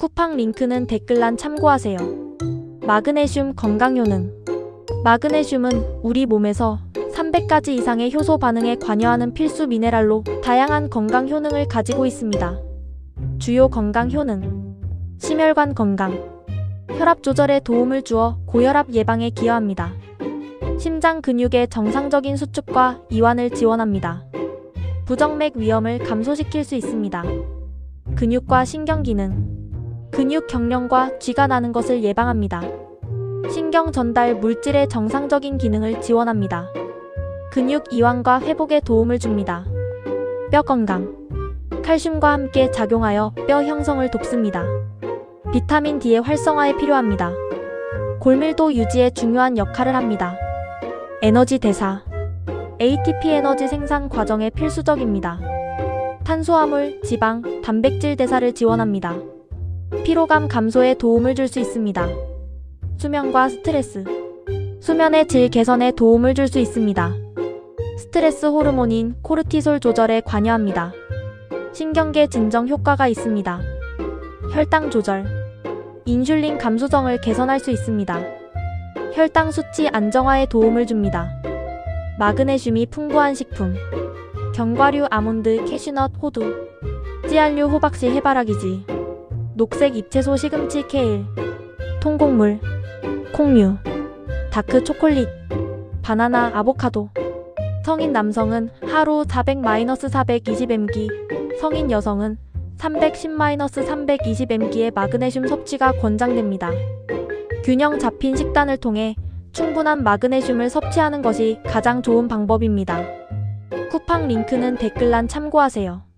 쿠팡 링크는 댓글란 참고하세요. 마그네슘 건강 효능. 마그네슘은 우리 몸에서 300가지 이상의 효소 반응에 관여하는 필수 미네랄로 다양한 건강 효능을 가지고 있습니다. 주요 건강 효능. 심혈관 건강. 혈압 조절에 도움을 주어 고혈압 예방에 기여합니다. 심장 근육의 정상적인 수축과 이완을 지원합니다. 부정맥 위험을 감소시킬 수 있습니다. 근육과 신경 기능. 근육 경련과 쥐가 나는 것을 예방합니다. 신경 전달 물질의 정상적인 기능을 지원합니다. 근육 이완과 회복에 도움을 줍니다. 뼈 건강. 칼슘과 함께 작용하여 뼈 형성을 돕습니다. 비타민 D의 활성화에 필요합니다. 골밀도 유지에 중요한 역할을 합니다. 에너지 대사. ATP 에너지 생산 과정에 필수적입니다. 탄수화물, 지방, 단백질 대사를 지원합니다. 피로감 감소에 도움을 줄 수 있습니다. 수면과 스트레스. 수면의 질 개선에 도움을 줄 수 있습니다. 스트레스 호르몬인 코르티솔 조절에 관여합니다. 신경계 진정 효과가 있습니다. 혈당 조절. 인슐린 감수성을 개선할 수 있습니다. 혈당 수치 안정화에 도움을 줍니다. 마그네슘이 풍부한 식품. 견과류 아몬드, 캐슈넛, 호두. 찌알류 호박씨 해바라기지. 녹색 잎채소 시금치 케일. 통곡물. 콩류. 다크 초콜릿. 바나나 아보카도. 성인 남성은 하루 400-420mg, 성인 여성은 310-320mg의 마그네슘 섭취가 권장됩니다. 균형 잡힌 식단을 통해 충분한 마그네슘을 섭취하는 것이 가장 좋은 방법입니다. 쿠팡 링크는 댓글란 참고하세요.